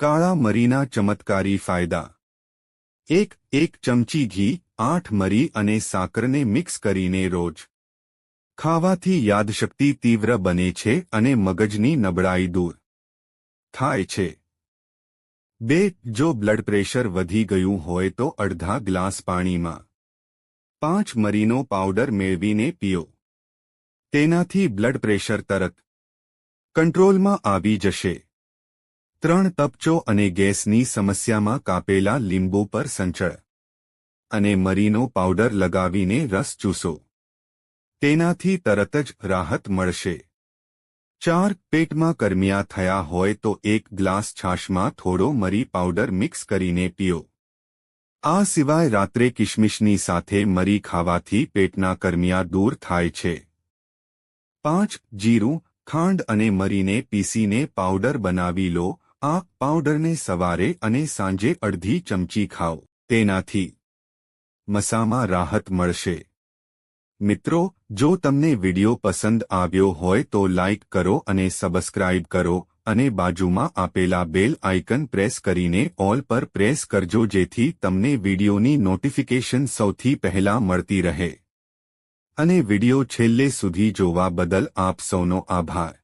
કાળા મરીના ચમત્કારી ફાયદા. એક એક ચમચી ઘી, આઠ મરી અને સાકરને મિક્સ કરીને રોજ. ખાવાથી યાદશક્તિ તીવ્ર બને છે અને મગજની નબળાઈ દૂર થાય છે. બે, જો બ્લડ પ્રેશર વધી ગયું હોય તો અડધા ગ્લાસ પાણીમાં પાંચ મરીનો પાવડર મેળવીને પીઓ. તેનાથી બ્લડ પ્રેશર તરત કંટ્રોલમાં આવી જશે. ત્રણ તપચો અને ગેસની સમસ્યામાં કાપેલા લીંબુ પર સંચળ. અને મરીનો પાવડર લગાવીને રસ ચૂસો. તેનાથી તરત જ રાહત મળશે. ચાર પેટમાં કરમિયા થયા હોય તો એક ગ્લાસ છાશમાં થોડો મરી પાવડર મિક્સ કરીને પીઓ. આ સિવાય રાત્રે કિશમિશની સાથે મરી ખાવાથી પેટના કરમિયા દૂર થાય છે. પાંચ જીરું, ખાંડ અને મરીને પીસીને પાવડર બનાવી લો આ પાવડરને સવારે અને સાંજે અડધી ચમચી ખાઓ. તેનાથી મસામાં રાહત મળશે. મિત્રો, જો તમને વિડિયો પસંદ આવ્યો હોય તો લાઇક કરો અને સબસ્ક્રાઇબ કરો અને બાજુમાં આપેલા બેલ આઇકન પ્રેસ કરીને ઓલ પર પ્રેસ કરજો જેથી તમને વિડિયોની નોટિફિકેશન સૌથી પહેલા મળતી રહે. અને વિડિયો છેલ્લે સુધી જોવા બદલ આપ સૌનો આભાર.